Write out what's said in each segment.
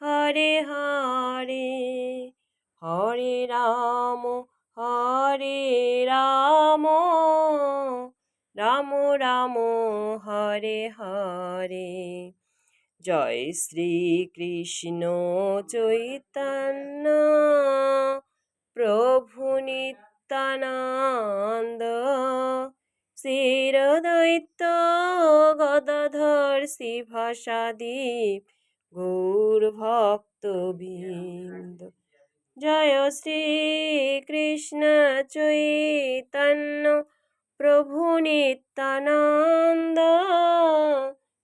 হরে হরে হরে রাম হরে রাম রাম রাম, হরে হরে। জয় শ্রী কৃষ্ণ চৈতন্য, প্রভু নিত্যানন্দ, শিরদৈত্য গদাধর শিভাসাদীপ গৌর ভক্তবৃন্দ জয় শ্রী কৃষ্ণ চৈতন্য প্রভু নিত্যানন্দ।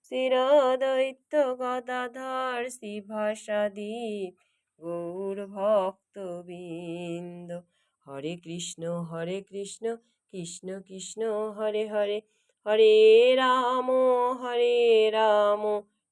শিরদৈত্য গদাধর শিভাসাদীপ গৌর ভক্তবৃন্দ হরে কৃষ্ণ হরে কৃষ্ণ কৃষ্ণ কৃষ্ণ, হরে হরে হরে রাম হরে রাম।